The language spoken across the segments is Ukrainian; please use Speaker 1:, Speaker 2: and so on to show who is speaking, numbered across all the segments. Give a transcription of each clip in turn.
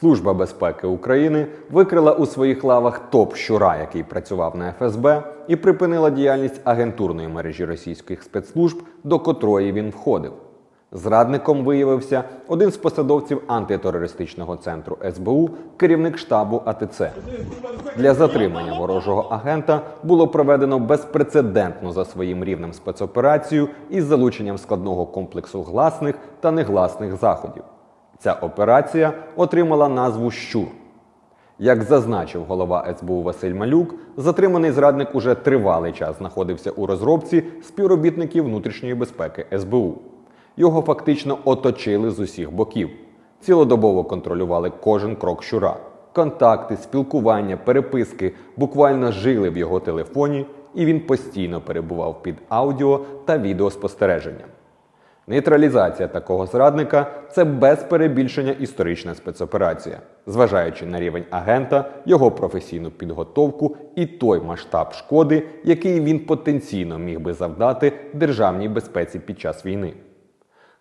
Speaker 1: Служба безпеки України викрила у своїх лавах топ щура, який працював на ФСБ, і припинила діяльність агентурної мережі російських спецслужб, до котрої він входив. Зрадником виявився один з посадовців антитерористичного центру СБУ, керівник штабу АТЦ. Для затримання ворожого агента було проведено безпрецедентну за своїм рівнем спецоперацію із залученням складного комплексу гласних та негласних заходів. Ця операція отримала назву Щур. Як зазначив голова СБУ Василь Малюк, затриманий зрадник уже тривалий час знаходився у розробці співробітників внутрішньої безпеки СБУ. Його фактично оточили з усіх боків. Цілодобово контролювали кожен крок щура. Контакти, спілкування, переписки буквально жили в його телефоні, і він постійно перебував під аудіо та відеоспостереженням. Нейтралізація такого зрадника це без перебільшення історична спецоперація, зважаючи на рівень агента, його професійну підготовку і той масштаб шкоди, який він потенційно міг би завдати державній безпеці під час війни.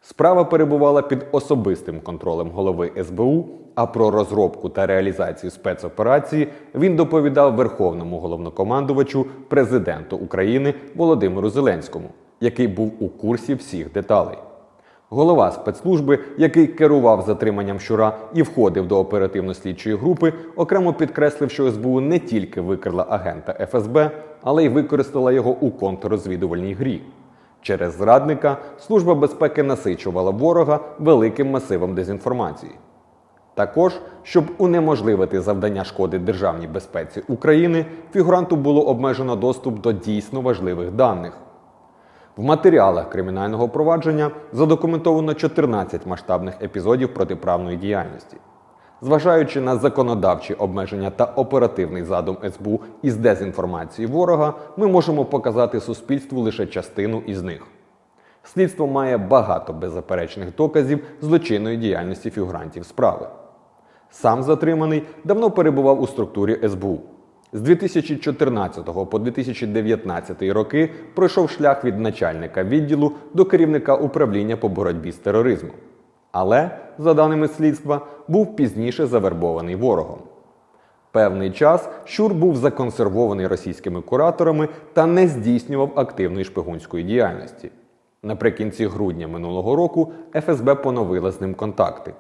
Speaker 1: Справа перебувала під особистим контролем голови СБУ, а про розробку та реалізацію спецоперації він доповідав Верховному головнокомандувачу президенту України Володимиру Зеленському, який був у курсі всіх деталей. Голова спецслужби, який керував затриманням щура і входив до оперативно-слідчої групи, окремо підкреслив, що СБУ не тільки викрила агента ФСБ, але й використала його у контррозвідувальній грі. Через зрадника Служба безпеки насичувала ворога великим масивом дезінформації. Також, щоб унеможливити завдання шкоди державній безпеці України, фігуранту було обмежено доступ до дійсно важливих даних. В матеріалах кримінального провадження задокументовано 14 масштабних епізодів протиправної діяльності. Зважаючи на законодавчі обмеження та оперативний задум СБУ із дезінформації ворога, ми можемо показати суспільству лише частину із них. Слідство має багато беззаперечних доказів злочинної діяльності фігурантів справи. Сам затриманий давно перебував у структурі СБУ. З 2014 по 2019 роки пройшов шлях від начальника відділу до керівника управління по боротьбі з тероризмом. Але, за даними слідства, був пізніше завербований ворогом. Певний час Щур був законсервований російськими кураторами та не здійснював активної шпигунської діяльності. Наприкінці грудня минулого року ФСБ поновила з ним контакти.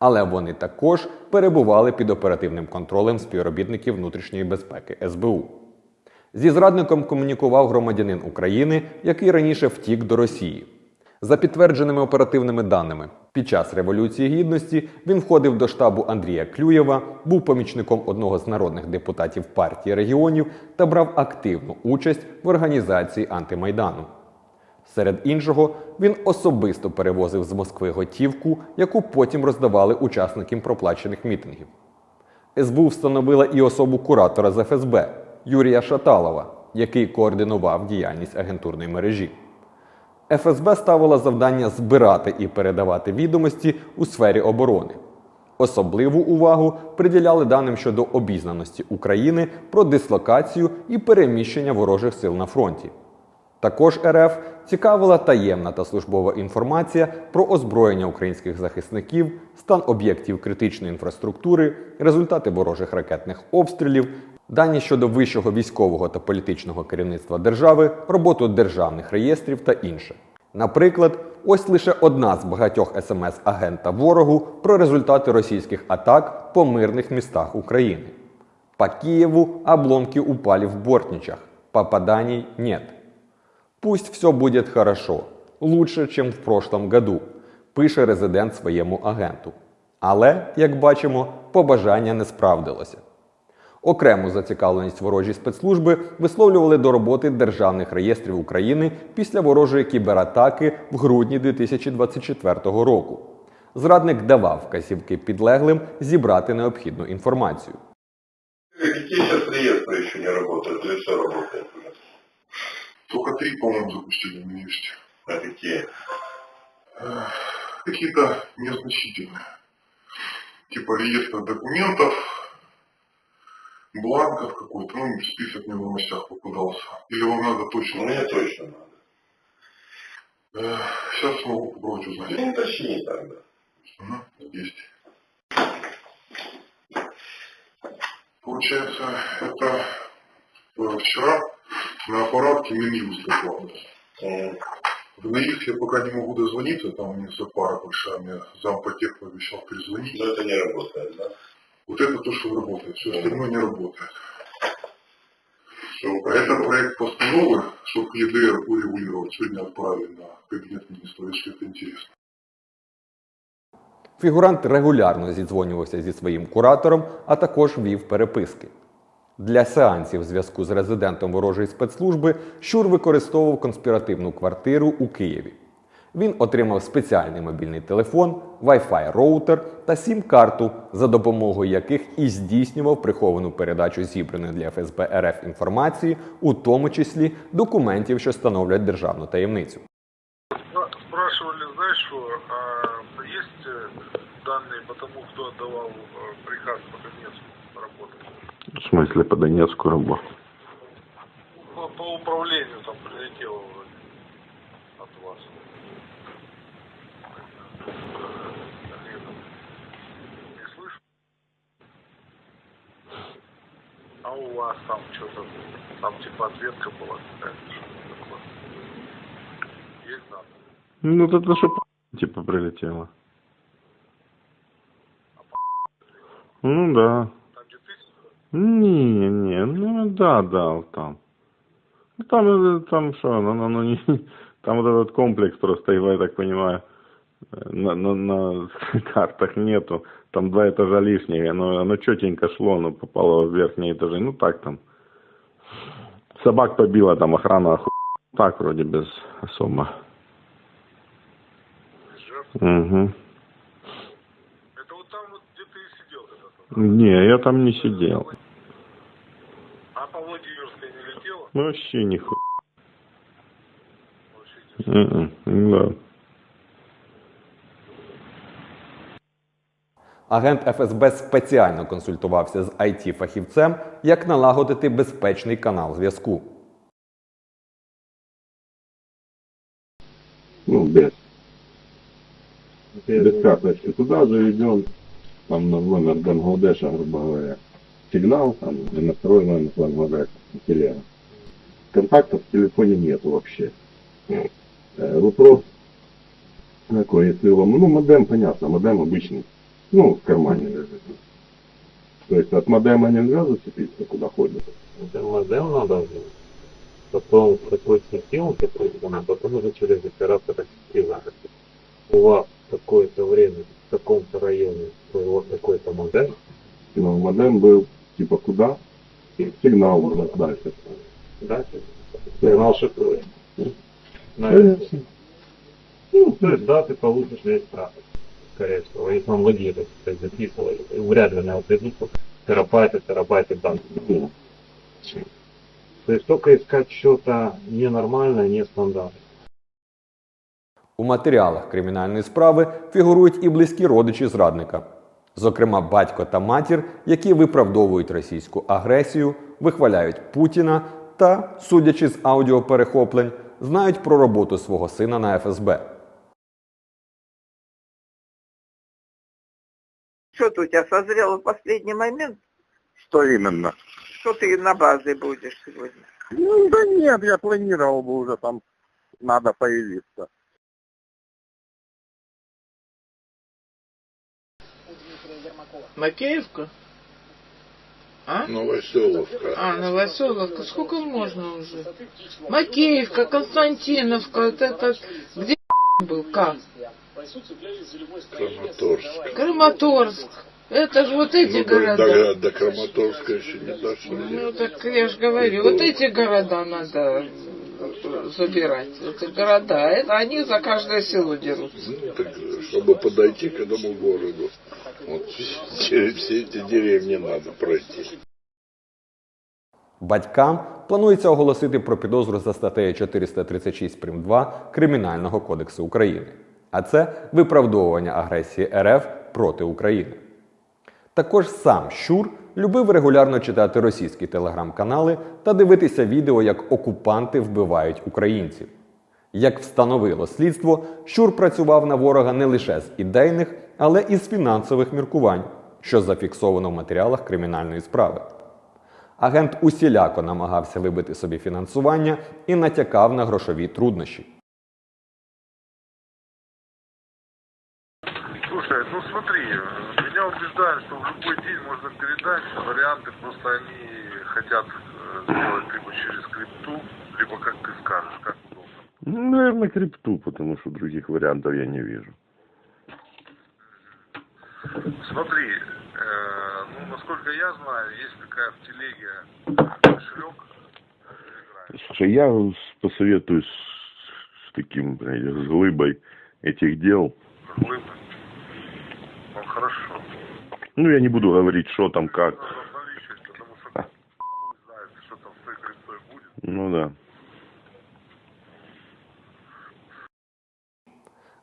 Speaker 1: Але вони також перебували під оперативним контролем співробітників внутрішньої безпеки СБУ. Зі зрадником комунікував громадянин України, який раніше втік до Росії. За підтвердженими оперативними даними, під час Революції Гідності він входив до штабу Андрія Клюєва, був помічником одного з народних депутатів партії регіонів та брав активну участь в організації антимайдану. Серед іншого, він особисто перевозив з Москви готівку, яку потім роздавали учасникам проплачених мітингів. СБУ встановила і особу куратора з ФСБ Юрія Шаталова, який координував діяльність агентурної мережі. ФСБ ставила завдання збирати і передавати відомості у сфері оборони. Особливу увагу приділяли даним щодо обізнаності України про дислокацію і переміщення ворожих сил на фронті. Також РФ цікавила таємна та службова інформація про озброєння українських захисників, стан об'єктів критичної інфраструктури, результати ворожих ракетних обстрілів, дані щодо вищого військового та політичного керівництва держави, роботу державних реєстрів та інше. Наприклад, ось лише одна з багатьох смс агента ворогу про результати російських атак по мирних містах України. По Киеву обломки упали в Бортничах, попаданий нет. Пусть все будет хорошо, лучше, чем в прошлом году, пише резидент своєму агенту. Але, як бачимо, побажання не справдилося. Окрему зацікавленість ворожі спецслужби висловлювали до роботи державних реєстрів України після ворожої кібератаки в грудні 2024 року. Зрадник давав вказівки підлеглим зібрати необхідну інформацію.
Speaker 2: Какие сейчас реестры еще не или все уже?
Speaker 3: Только три, по-моему, запустили в университете.
Speaker 2: А какие?
Speaker 3: Какие-то незначительные. Типа реестр документов, бланков какой-то, ну, список мне в новостях попадался. Или вам надо точно?
Speaker 2: Мне точно надо.
Speaker 3: Сейчас смогу попробовать узнать.
Speaker 2: Ну, уточни тогда.
Speaker 3: Ага, есть. Получается, это э, вчера на аппаратке Минюст попал.
Speaker 2: Мгм.
Speaker 3: В НАИФ я пока не могу дозвониться, там у меня запара большая, мне зампотех пообещал перезвонить.
Speaker 2: Но это не работает, да?
Speaker 3: Вот это то, что работает, все остальное не работает.
Speaker 2: Что
Speaker 3: Это проект постановы, чтобы ЕДР урегулировать, сегодня отправили на кабинет министра, если это интересно.
Speaker 1: Фігурант регулярно зідзвонювався зі своїм куратором, а також вів переписки. Для сеансів зв'язку з резидентом ворожої спецслужби Щур використовував конспіративну квартиру у Києві. Він отримав спеціальний мобільний телефон, Wi-Fi роутер та сім-карту, за допомогою яких і здійснював приховану передачу зібраної для ФСБ РФ інформації, у тому числі документів, що становлять державну таємницю.
Speaker 4: Ну, Спрашивали, знаешь, что а, есть э, данные по тому, кто отдавал э, приказ по Донецку работать?
Speaker 5: В смысле по Донецку работу?
Speaker 4: По, по управлению там прилетело вроде от вас. Не слышу? А у вас там что-то, там типа ответка была какая-то? Есть данные?
Speaker 5: Ну, это что типа прилетело. Ну да. Не, не, ну да, да, там. Ну там, э, там что, ну, ну, ну, не, там вот этот комплекс просто его, я так понимаю, э, на, на, на картах нету. Там два этажа лишние, оно, оно четенько шло, оно попало в верхние этажи. Ну так там. Собак побила, там охрана оху... Так вроде без особо. Угу.
Speaker 4: Это вот там вот, где ты сидел.
Speaker 5: Не, я там не сидел.
Speaker 4: По Владимирской не летело?
Speaker 5: Ну, Вообще нихуя.
Speaker 4: Вообще
Speaker 5: Да.
Speaker 1: Агент ФСБ спеціально консультувався з it фахівцем як налагодити безпечний канал зв'язку.
Speaker 6: ну, без. Без карточки. Туда заведен, там на номер Бангладеша, грубо говоря, сигнал, там, и настроен номер Бангладеша, телега. Контактов в телефоне нету вообще. Э, Вопрос такой, если вам, ну, модем, понятно, модем обычный, ну, в кармане лежит. То есть от модема нельзя зацепиться, куда ходит.
Speaker 7: Это модем надо. Потом такой сетил, а потом уже через оператора сети. У вас какое-то время в таком-то районе был вот такой-то модем,
Speaker 6: Но модем был, типа, куда? Сигнал уже дальше.
Speaker 7: да? Сигнал шифрует.
Speaker 6: Конечно.
Speaker 7: Ну, то есть, да, ты получишь весь трафик, скорее всего. Если он логирует, то есть записывает, вряд ли на его придут терабайты, терабайты данных.
Speaker 6: Ну,
Speaker 7: То есть только искать что-то ненормальное, нестандартное.
Speaker 1: У матеріалах кримінальної справи фігурують і близькі родичі зрадника, зокрема батько та матір, які виправдовують російську агресію, вихваляють Путіна та, судячи з аудіоперехоплень, знають про роботу свого сина на ФСБ.
Speaker 8: Что-то у тебя созрело в последний момент?
Speaker 9: Что именно?
Speaker 8: Что ты на базе будешь сегодня?
Speaker 9: Ну, да нет, я планировал бы уже там, надо появиться.
Speaker 10: Макеевка? А?
Speaker 2: Новоселовка.
Speaker 10: А, Новоселовка. Сколько можно уже? Макеевка, Константиновка, вот это... Где был? Как?
Speaker 2: Краматорск.
Speaker 10: Краматорск. Это же вот эти
Speaker 2: Ну,
Speaker 10: города.
Speaker 2: до, до Краматорска еще не дошли.
Speaker 10: Ну, так я же говорю, вот эти города надо забирать. Это города, это они за каждое село дерутся.
Speaker 2: Ну, так, чтобы подойти к этому городу. Вот через все эти деревни надо пройти.
Speaker 1: Батькам планується оголосити про підозру за статтею 436 прим. 2 Кримінального кодексу України. А це виправдовування агресії РФ проти України. Також сам Щур любив регулярно читати російські телеграм-канали та дивитися відео, як окупанти вбивають українців. Як встановило слідство, Щур працював на ворога не лише з ідейних, але і з фінансових міркувань. що зафіксовано в матеріалах кримінальної справи. Агент усіляко намагався вибити собі фінансування і натякав на грошові труднощі.
Speaker 4: Слушай, ну смотри, э, меня убеждают, что в любой день можно передать. Варианты просто они хотят э, сделать либо через крипту, либо как ты скажешь, как удобно.
Speaker 5: Ну, наверное, крипту, потому что других вариантов я не вижу.
Speaker 4: Смотри, э, ну насколько я знаю, есть такая в телеге э, кошелек.
Speaker 5: Слушай, я посоветуюсь с, с таким, знаете, с глыбой этих дел.
Speaker 4: Глыбы. Ну.
Speaker 5: Я не буду говорить, что там, как.
Speaker 4: Криптой.
Speaker 5: Ну да.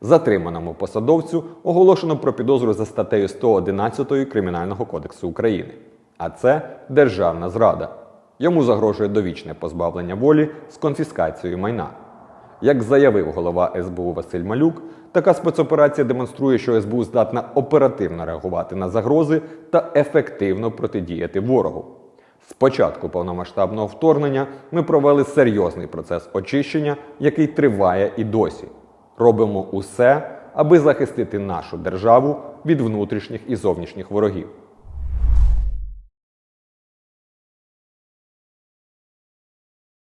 Speaker 1: Затриманому посадовцю оголошено про підозру за статтею 111 Кримінального кодексу України. А це державна зрада. Йому загрожує довічне позбавлення волі з конфіскацією майна. Як заявив голова СБУ Василь Малюк, така спецоперація демонструє, що СБУ здатна оперативно реагувати на загрози та ефективно протидіяти ворогу. З початку повномасштабного вторгнення ми провели серйозний процес очищення, який триває і досі. Робимо усе, аби захистити нашу державу від внутрішніх і зовнішніх ворогів.